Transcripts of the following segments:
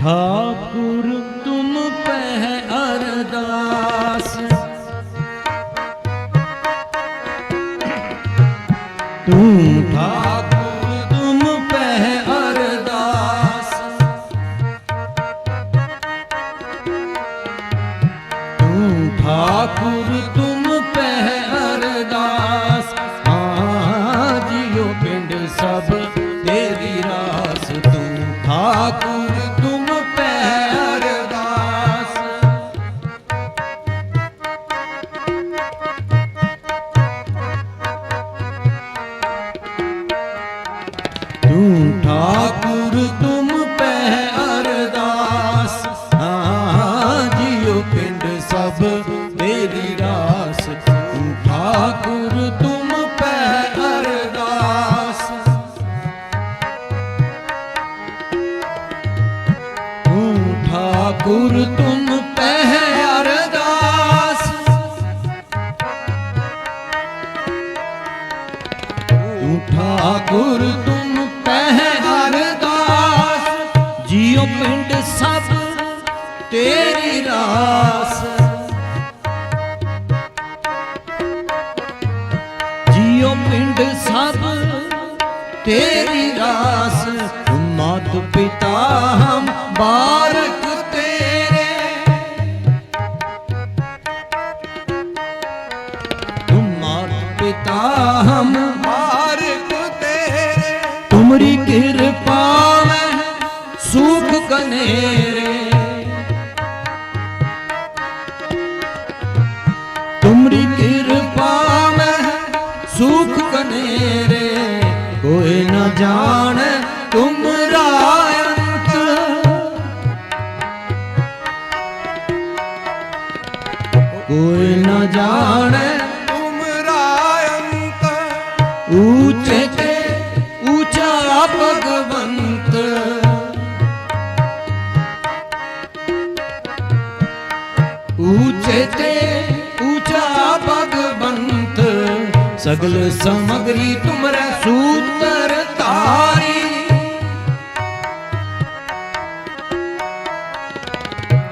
ਠਾਕੁਰ ਤੁਮ ਪਹਿ ਅਰਦਾਸ ਤੂੰ ਠਾਕੁਰ ਤੁਮ ਪਹਿ ਅਰਦਾਸ ਤੂੰ ਠਾਕੁਰ ਤੁਮ ਪਿੰਡ ਸਭ ਤੇਰੀ ਰਾਸ ਤੂੰ ਠਾਕੁਰ तेरी दास मात पिता हम बारक तेरे तुम मात पिता हम बारक तेरे तुमरी कृपा में सुख कनेरे तुमरी कृपा ਸਗਲ ਸਮਗਰੀ ਤੁਮਰੇ ਸੂਤਰ ਧਾਰੀ।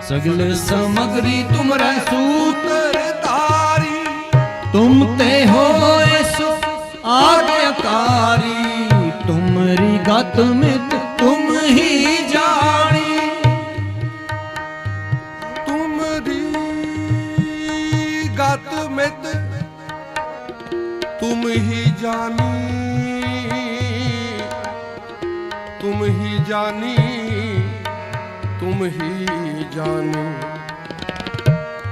ਸਗਲ ਸਮਗਰੀ ਤੁਮਰੇ ਸੂਤਰ ਧਾਰੀ। ਤੁਮ ਤੇ ਹੋਏ ਜਾਨੀ। ਤੁਮ ਹੀ ਜਾਨੀ, ਤੁਮ ਹੀ ਜਾਨੀ।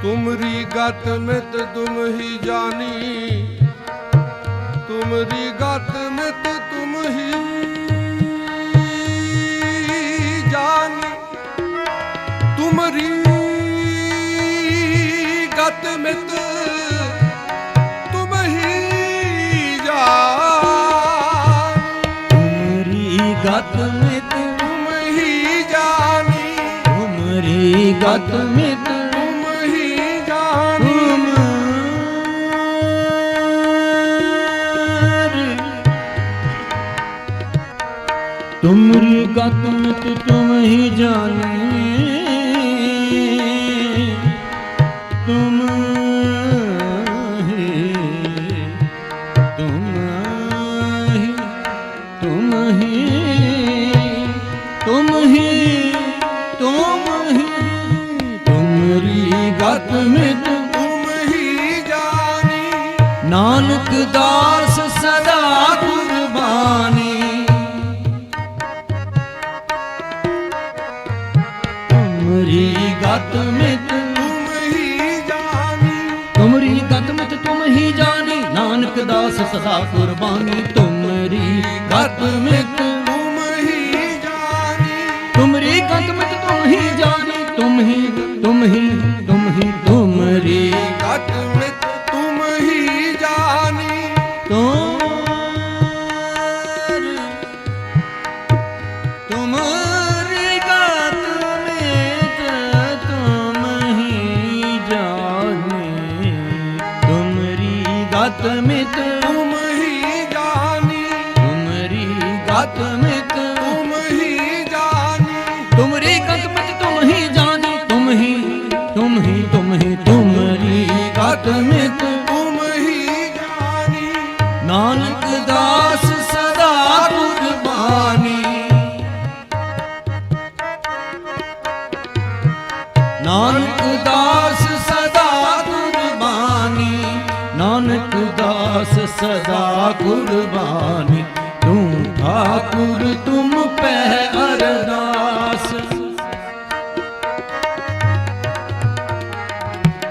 ਤੁਮਰੀ ਗਤ ਮਿਤ ਤੁਮ ਹੀ ਜਾਨੀ। ਤੁਮਰੀ ਗਤ ਮਿਤ गत मित तुम ही जानी उमरी गत मित तुम ही जानी तुमरी गत मित तुम ही जानी ਨਾਨਕ ਦਾਸ ਸਦਾ ਕੁਰਬਾਨੀ ਤੁਮਰੀ ਗਤ ਮਿਤ ਤੁਮ ਹੀ ਜਾਨੀ ਤੁਮਰੀ ਗਤ ਮਿਤ ਤੁਮ ਹੀ ਜਾਣੀ। ਨਾਨਕ ਦਾਸ ਸਦਾ ਕੁਰਬਾਨੀ ਤੁਮਰੀ ਗਤ ਮਿਤ ਤੁਮ ਹੀ ਜਾਨੀ ਤੁਮਰੀ ਗਤ ਮਿਤ ਤੁਮ ਹੀ ਜਾਣੀ। ਤੁਮ ਹੀ ਤੁਮ ਹੀ ਨਾਨਕ ਦਾਸ ਸਦਾ ਕੁਰਬਾਨੀ ਨਾਨਕ ਦਾਸ ਸਦਾ ਕੁਰਬਾਨੀ ਤੂੰ ਠਾਕੁਰ ਤੁਮ ਪਹਿ ਅਰਦਾਸ।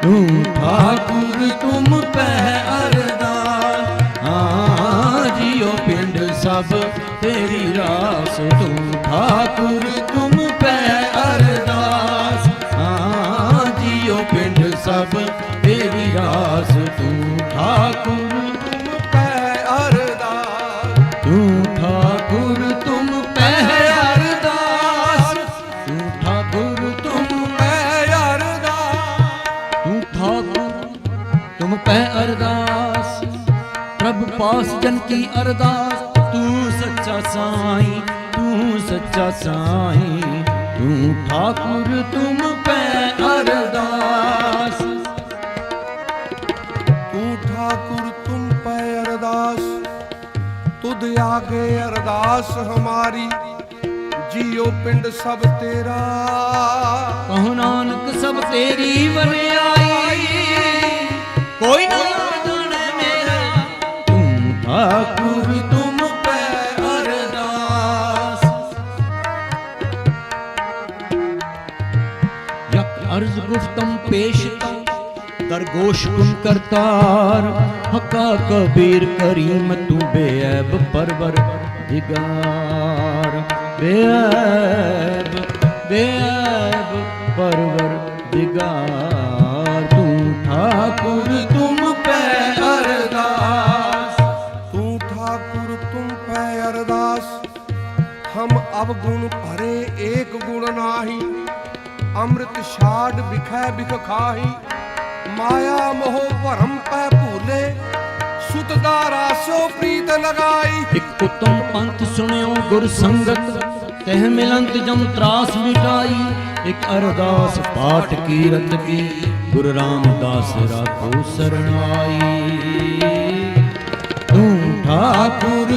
ਤੂੰ ਠਾਕੁਰ ਤੁਮ ਪਹਿ ਅਰਦਾਸ। ਹਾਂ, ਜੀਓ ਪਿੰਡ ਸਭ ਤੇਰੀ ਰਾਸ, ਤੂੰ ਠਾਕੁਰ ਸਭ ਤੇਰੀ ਰਾਸ ਤੂੰ ਠਾਕੁਰ ਤੁਮ ਅਰਦਾਸ। ਤੂੰ ਠਾਕੁਰ, ਤੁਮ ਪੈ ਅਰਦਾਸ। ਤੂੰ ਠਾਕੁਰ, ਤੁਮ ਪੈ ਅਰਦਾਸ। ਤੂੰ ਠਾਕੁਰ, ਤੁਮ ਪੈ ਅਰਦਾਸ। ਪ੍ਰਭ ਪਾਸ ਜਨ ਕੀ ਅਰਦਾਸ। ਤੂੰ ਸੱਚਾ ਸਾਈਂ, ਤੂੰ ਸੱਚਾ ਸਾਈਂ। ਤੂੰ ਠਾਕੁਰ, ਤੁਮ ਤੂੰ ਠਾਕੁਰ ਤੁਮ ਪੈ ਅਰਦਾਸ ਤੁਧ ਆਗੇ ਅਰਦਾਸ ਹਮਾਰੀ ਜੀਓ ਪਿੰਡ ਸਭ ਤੇਰਾ ਕਹੋ ਨਾਨਕ ਸਭ ਤੇਰੀ ਵਰਿਆਈ ਕੋਈ ਨਾ ਜਾਣੇ ਮੇਰਾ ਤੂੰ ਠਾਕੁਰ ਤੁਮ ਪੈ ਅਰਦਾਸ ਯਕ ਅਰਜ਼ ਗੁਫਤਮ ਖਰਗੋਸ਼ ਗੁਮ ਕਰਤਾਰ ਹਕਾ ਕਬੀਰ ਕਰੀਮ ਤੂੰ ਬੇਅਬ ਪਰਵਰ ਦਿਗਾਰ ਬੇਅਬ ਬੇਅਬ ਪਰਵਰ ਦਿਗਾਰ ਤੂੰ ਠਾਕੁਰ, ਤੁਮ ਪੈ ਅਰਦਾਸ। ਤੂੰ ਠਾਕੁਰ, ਤੁਮ ਪੈ ਅਰਦਾਸ। ਹਮ ਅਬ ਗੁਣ ਭਰੇ ਏਕ ਗੁਣ ਨਾਹੀ। ਅੰਮ੍ਰਿਤ ਛਾੜ ਵਿਖੈ ਵਿਖ ਮਾਇਆ ਮੋਹ ਭਰਮ ਪੈ ਭੂਲੇ, ਸੁਤ ਦਾ ਰਾਸੋ ਪ੍ਰੀਤ ਲਗਾਈ। ਇੱਕ ਉਤਮ ਪੰਥ ਸੁਣਿਓ ਗੁਰ ਸੰਗਤ, ਤਹਿ ਮਿਲੰਤ ਜਮ ਤਰਾਸ ਮਿਟਾਈ ਇੱਕ ਅਰਦਾਸ ਪਾਠ ਕੀਰਤ ਕੀ, ਗੁਰ ਰਾਮਦਾਸ ਰਾਖੋ ਸਰਣਾਈ। ਤੂੰ ਠਾਕੁਰ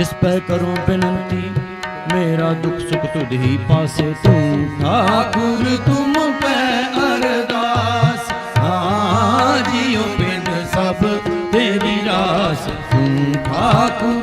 ਜਿਸ ਪੈ ਕਰੂੰ ਬੇਨੰਤੀ, ਮੇਰਾ ਦੁੱਖ ਸੁਖ ਤੁਧ ਹੀ ਪਾਸੇ ਤੂੰ। ਠਾਕੁਰ, ਤੁਮ ਪੈ ਅਰਦਾਸ, ਹਾਂ ਜੀਓ ਪਿੰਡ ਸਭ ਤੇਰੀ ਰਾਸ। ਤੂੰ ਠਾਕੁਰ